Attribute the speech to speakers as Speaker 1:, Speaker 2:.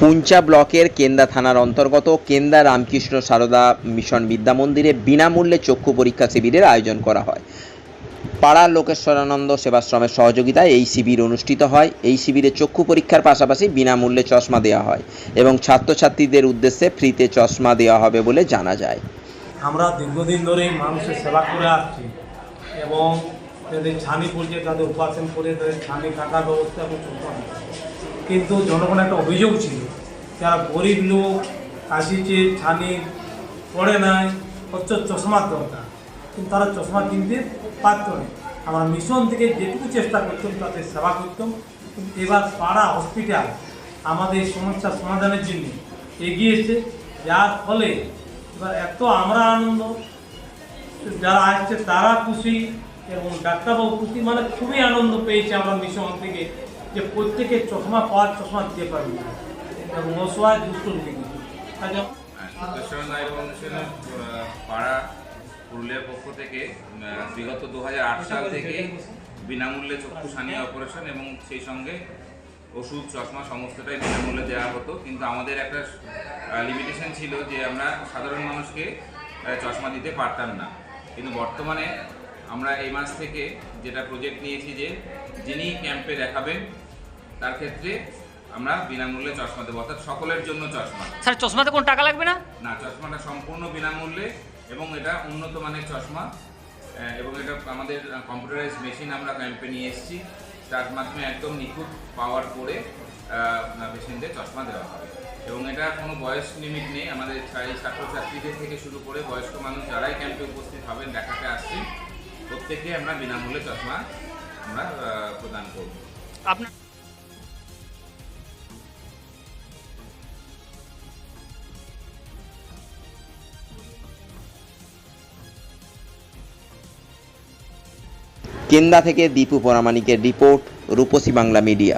Speaker 1: পুঞ্চা ব্লকের কেন্দা থানার অন্তর্গত কেন্দা রামকৃষ্ণ সারদা মিশন বিদ্যা মন্দিরে বিনামূল্যে চক্ষু পরীক্ষা শিবিরের আয়োজন করা হয়। পাড়ার লোকেশ্বরানন্দ সেবাশ্রমের সহযোগিতায় এই শিবির অনুষ্ঠিত হয়। এই শিবিরে চক্ষু পরীক্ষার পাশাপাশি বিনামূল্যে চশমা দেওয়া হয় এবং ছাত্রছাত্রীদের উদ্দেশ্যে ফ্রিতে চশমা দেওয়া হবে বলে জানা যায়।
Speaker 2: আমরা দীর্ঘদিন ধরেই মানুষের সেবা করে আসছি এবং যাদের ছানি পড়ছে তাদের অপারেশন করে, তাদের ছানি কাটার ব্যবস্থা। কিন্তু জনগণের একটা অভিযোগ ছিল। যারা গরিব লোক কাশিছে ছানি পড়ে নাই, হচ্ছে চশমার দরকার। কিন্তু তারা চশমা কিনতে পারতো না। আমরা মিশন থেকে যেটুকু চেষ্টা করতাম তাদের সেবা করতাম। এবার পাড়া হসপিটাল আমাদের এই সমস্যার সমাধানের জন্য এগিয়েছে। যার ফলে এবার এত আমরা আনন্দ, যারা আসছে তারা খুশি এবং ডাক্তারবাবু খুশি। মানে খুবই আনন্দ পেয়েছে আমরা মিশন থেকে। যে প্রত্যেকে চশমা পাওয়ার চশমা দিতে পারবে। এবং অসহায় দুষ্ট
Speaker 3: আহ, পাড়া পুরুলিয়ার পক্ষ থেকে বিগত দু হাজার আট সাল থেকে বিনামূল্যে চক্ষু সানিয়া অপারেশন এবং সেই সঙ্গে ওষুধ চশমা সমস্তটাই বিনামূল্যে দেওয়া হতো। কিন্তু আমাদের একটা লিমিটেশন ছিল যে আমরা সাধারণ মানুষকে চশমা দিতে পারতাম না। কিন্তু বর্তমানে আমরা এই মাস থেকে যেটা প্রজেক্ট নিয়েছি যে যিনি ক্যাম্পে দেখাবেন তার ক্ষেত্রে আমরা বিনামূল্যে চশমা দেবো অর্থাৎ সকলের জন্য চশমা।
Speaker 4: স্যার চশমাতে কোনো টাকা লাগবে না?
Speaker 3: না চশমাটা সম্পূর্ণ বিনামূল্যে এবং এটা উন্নত মানের চশমা এবং এটা আমাদের কম্পিউটারাইজ মেশিন আমরা ক্যাম্পে নিয়ে এসেছি। তার মাধ্যমে একদম নিখুঁত পাওয়ার করে পেশেন্টদের চশমা দেওয়া হবে। এবং এটা কোনো বয়স লিমিট নেই। আমাদের ছাই ছাত্রছাত্রীদের থেকে শুরু করে বয়স্ক মানুষ যারাই ক্যাম্পে উপস্থিত হবেন দেখাতে আসছেন প্রত্যেককে আমরা বিনামূল্যে চশমা আমরা প্রদান করব।
Speaker 4: আপনার
Speaker 1: কেন্দা থেকে দীপু পরামানিকের রিপোর্ট রূপসী বাংলা মিডিয়া।